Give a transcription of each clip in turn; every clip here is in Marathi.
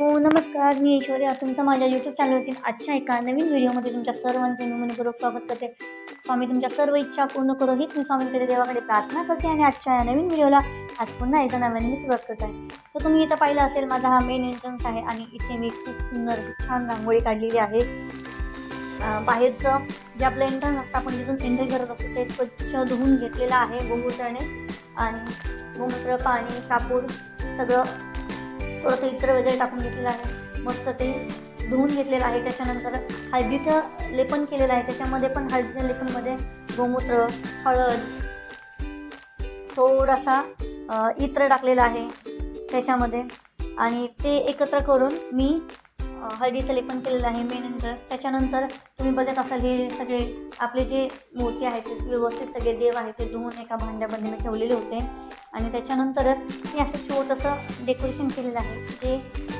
हो नमस्कार मी ऐश्वर्या. तुमचं माझ्या यूट्यूब चॅनलवरती आजच्या एका नवीन व्हिडिओमध्ये तुमच्या सर्वांचे मी मनपूर्वक स्वागत करते. स्वामी तुमच्या सर्व इच्छा पूर्ण करो हीच मी स्वामींकडे देवाकडे प्रार्थना करते आणि आजच्या या नवीन व्हिडिओला आज पुन्हा एकदा नव्याने मी सुरुवात करत आहे. तर तुम्ही इथं पाहिलं असेल माझा हा मेन एंट्रन्स आहे आणि इथे मी खूप सुंदर छान रांगोळी काढलेली आहे. बाहेरचं जे आपलं एंट्रन्स असतं आपण जिथून एंट्री करत असतो ते स्वच्छ धुवून घेतलेलं आहे. गोमूत्राने आणि गोमूत्र पाणी कापूर सगळं थोडंसं इत्र वगैरे टाकून घेतलेलं आहे. मस्त ते धुवून घेतलेलं आहे. त्याच्यानंतर हळदीचं लेपन केलेलं आहे. त्याच्यामध्ये पण हळदीच्या लेपनमध्ये गोमूत्र हळद थोडासा इत्र टाकलेला आहे त्याच्यामध्ये. आणि ते एकत्र करून मी हळदीचं लेपन केलेलं आहे मेनंतर म्हणजे. त्याच्यानंतर तुम्ही बघत असाल हे सगळे आपले जे मूर्ती आहेत ते व्यवस्थित सगळे देव आहेत ते धुवून एका भांड्यामध्ये मी ठेवलेले होते. आणि त्याच्यानंतरच मी असं छोटंसं डेकोरेशन केलेलं आहे. जे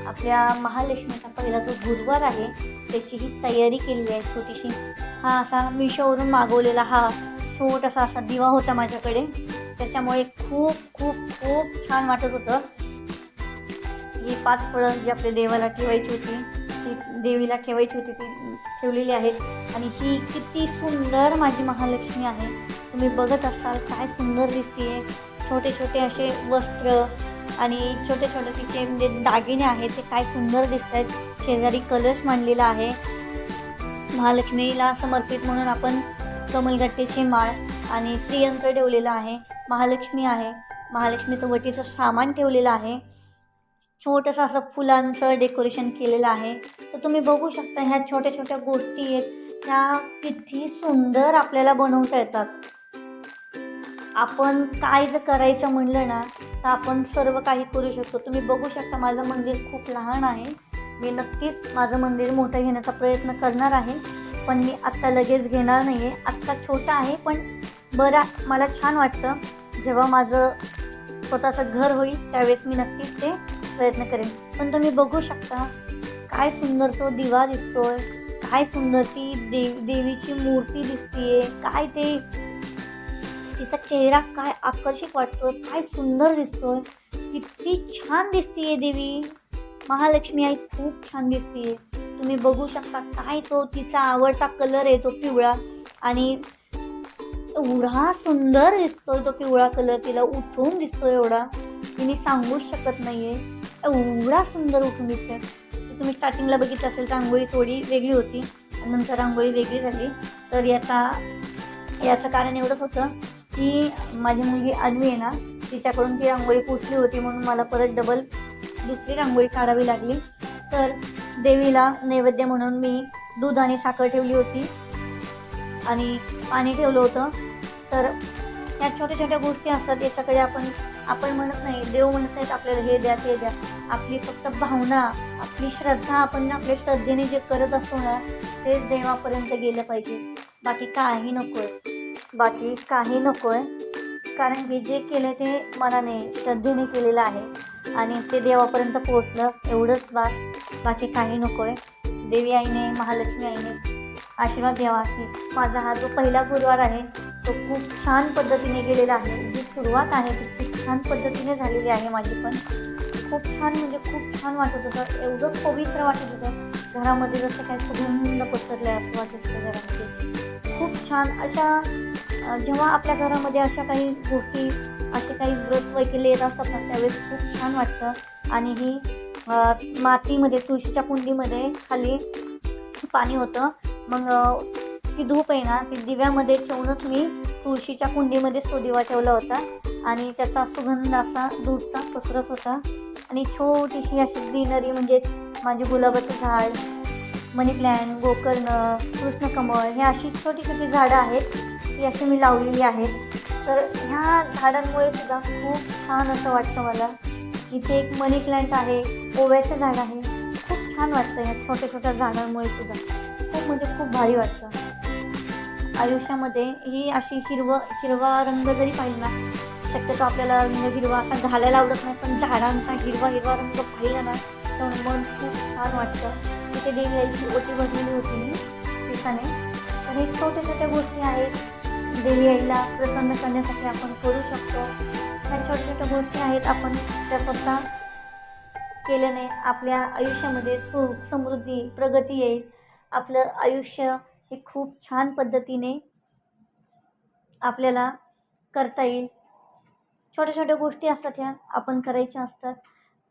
आपल्या महालक्ष्मीचा पहिला जो गुरुवार आहे त्याची ही तयारी केलेली आहे छोटीशी. हा असा मिशोवरून मागवलेला हा छोटासा असा दिवा होता माझ्याकडे. त्याच्यामुळे खूप खूप खूप छान वाटत होतं. ही पाच फळं जी आपल्या देवाला ठेवायची होती ती देवीला ठेवायची होती ती ठेवलेली आहेत. आणि ही किती सुंदर माझी महालक्ष्मी आहे. तुम्ही बघत असाल काय सुंदर दिसते छोटे छोटे असे वस्त्र आणि छोटे छोटे तिचे म्हणजे दागिने आहेत ते काय सुंदर दिसत आहेत शेजारी कलश मांडलेला आहे. महालक्ष्मीला समर्पित म्हणून आपण कमलगट्टेची माळ आणि श्रीयंत्र ठेवलेलं आहे. महालक्ष्मी आहे. महालक्ष्मीचं वटीचं सामान ठेवलेलं आहे. छोटंसं असं फुलांचं डेकोरेशन केलेलं आहे. तर तुम्ही बघू शकता ह्या छोट्या छोट्या गोष्टी आहेत. त्या किती सुंदर आपल्याला बनवता येतात. आपण काय जर करायचं म्हणलं ना तर आपण सर्व काही करू शकतो. तुम्ही बघू शकता माझं मंदिर खूप लहान आहे. मी नक्कीच माझं मंदिर मोठं घेण्याचा प्रयत्न करणार आहे. पण मी आत्ता लगेच घेणार नाही आहे आत्ता छोटं आहे पण बरं मला छान वाटतं. जेव्हा माझं स्वतःचं घर होईल त्यावेळेस मी नक्कीच ते प्रयत्न करेन. पण तुम्ही बघू शकता काय सुंदर तो दिवा दिसतोय. काय सुंदर ती देव देवीची मूर्ती दिसतीये. काय ते तिचा चेहरा काय आकर्षक वाटतोय काय सुंदर दिसतोय किती छान दिसतीये देवी. महालक्ष्मी आई खूप छान दिसतीये. तुम्ही बघू शकता काय तो तिचा आवडता कलर आहे तो पिवळा आणि एवढा सुंदर दिसतोय तो पिवळा कलर तिला उठून दिसतोय एवढा. तुम्ही सांगूच शकत नाहीये. एवढा सुंदर उठून दिसतोय. तुम्ही स्टार्टिंगला बघितलं असेल रांगोळी थोडी वेगळी होती. नंतर रांगोळी वेगळी झाली. तर याचा याचं कारण एवढंच होतं की माझी मुलगी आडवी आहे ना तिच्याकडून ती रांगोळी पुसली होती म्हणून मला परत डबल दुसरी रांगोळी काढावी लागली. तर देवीला नैवेद्य म्हणून मी दूध आणि साखर ठेवली होती आणि पाणी ठेवलं होतं. तर ह्या छोट्या छोट्या गोष्टी असतात याच्याकडे आपण आपण म्हणत नाही देव म्हणत नाहीत आपल्याला हे द्या ते द्या. आपली फक्त भावना आपली श्रद्धा आपण आपल्या श्रद्धेने जे करत असतो ना तेच देवापर्यंत गेलं पाहिजे. बाकी काही नको आहे बाकी काही नको आहे कारण की जे केलं ते मनाने श्रद्धेने केलेलं आहे. आणि ते देवापर्यंत पोहोचलं एवढंच वास बाकी काही नको आहे देवी आईने महालक्ष्मी आईने आशीर्वाद द्यावा की माझा हा जो पहिला गुरुवार आहे तो खूप छान पद्धतीने गेलेला आहे. जी सुरुवात आहे ती खूप छान पद्धतीने झालेली आहे माझी पण. खूप छान म्हणजे खूप छान वाटत होतं. एवढं पवित्र वाटत होतं. घरामध्ये जसं काय सुगंध पसरलं आहे असं वाटत होतं घरामध्ये. खूप छान. अशा जेव्हा आपल्या घरामध्ये अशा काही गोष्टी असे काही व्रत वगैरे येत असतात ना त्यावेळेस खूप छान वाटतं. आणि ही मातीमध्ये तुळशीच्या कुंडीमध्ये खाली पाणी होतं. मग ती धूप आहे ना ती दिव्यामध्ये ठेवूनच मी तुळशीच्या कुंडीमध्येच तो दिवा ठेवला होता. आणि त्याचा सुगंध असा दूधचा पसरत होता. आणि छोटीशी अशी ग्रीनरी म्हणजे माझे गुलाबाचं झाड मनी प्लॅन गोकर्ण कृष्णकमळ हे अशी छोटी छोटी झाडं आहेत. ती अशी मी लावलेली आहेत. तर ह्या झाडांमुळे सुद्धा खूप छान असं वाटतं मला इथे एक मनी प्लॅन्ट आहे ओव्याचं झाड आहे. खूप छान वाटतं ह्या छोट्या छोट्या झाडांमुळे सुद्धा. खूप म्हणजे खूप भारी वाटतं. आयुष्यामध्ये ही अशी हिरवं हिरवा रंग जरी पाहिला ना शक्यतो आपल्याला रंग हिरवा असा घालायला आवडत नाही पण झाडांचा हिरवा हिरवा रंग पाहिला ना तर मन खूप छान वाटतं. तिथे देवी आईची ओटी भरलेली होती मी पिसाने तर हे छोट्या छोट्या गोष्टी आहेत. देवी आईला प्रसन्न करण्यासाठी आपण करू शकतो. ह्या छोट्या छोट्या गोष्टी आहेत आपण त्या स्वतः केल्याने आपल्या आयुष्यामध्ये सुख समृद्धी प्रगती येईल. आपलं आयुष्य हे खूप छान पद्धतीने आपल्याला करता येईल. छोट्या छोट्या गोष्टी असतात ह्या आपण करायच्या असतात.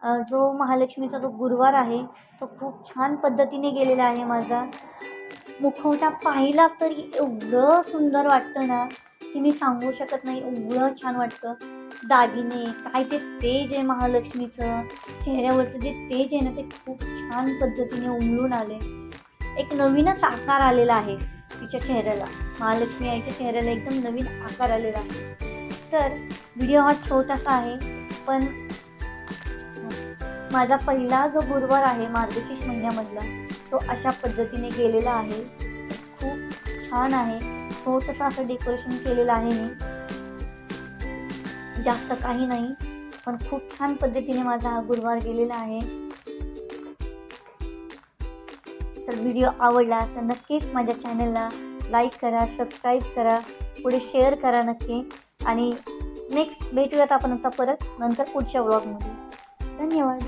जो महालक्ष्मीचा जो गुरुवार आहे तो खूप छान पद्धतीने गेलेला आहे माझा. मुखवटा पाहिला तरी एवढं सुंदर वाटतं ना की मी सांगू शकत नाही एवढं छान वाटतं. दागिने काय ते तेज आहे महालक्ष्मीचं. चेहऱ्यावरचं जे तेज आहे ना ते खूप छान पद्धतीने उमलून आले एक नवीनच आकार आलेला आहे तिच्या चेहऱ्याला. महालक्ष्मी आईच्या चेहऱ्याला एकदम नवीन आकार आलेला आहे. तर व्हिडिओ हा छोटासा आहे पण माझा पहिला जो गुरुवार आहे मार्गशीर्ष महिन्यामधला तो अशा पद्धतीने गेलेला आहे. खूप छान आहे. छोटंसं असं डेकोरेशन केलेलं आहे मी. जास्त काही नाही पण खूप छान पद्धतीने माझा हा गुरुवार गेलेला आहे. तर व्हिडिओ आवडला तर नक्कीच माझ्या चॅनलला लाईक करा सबस्क्राईब करा पुढे शेअर करा नक्की. आणि नेक्स्ट भेटूयात आपण आता परत नंतर पुढच्या व्लॉगमध्ये धन्यवाद.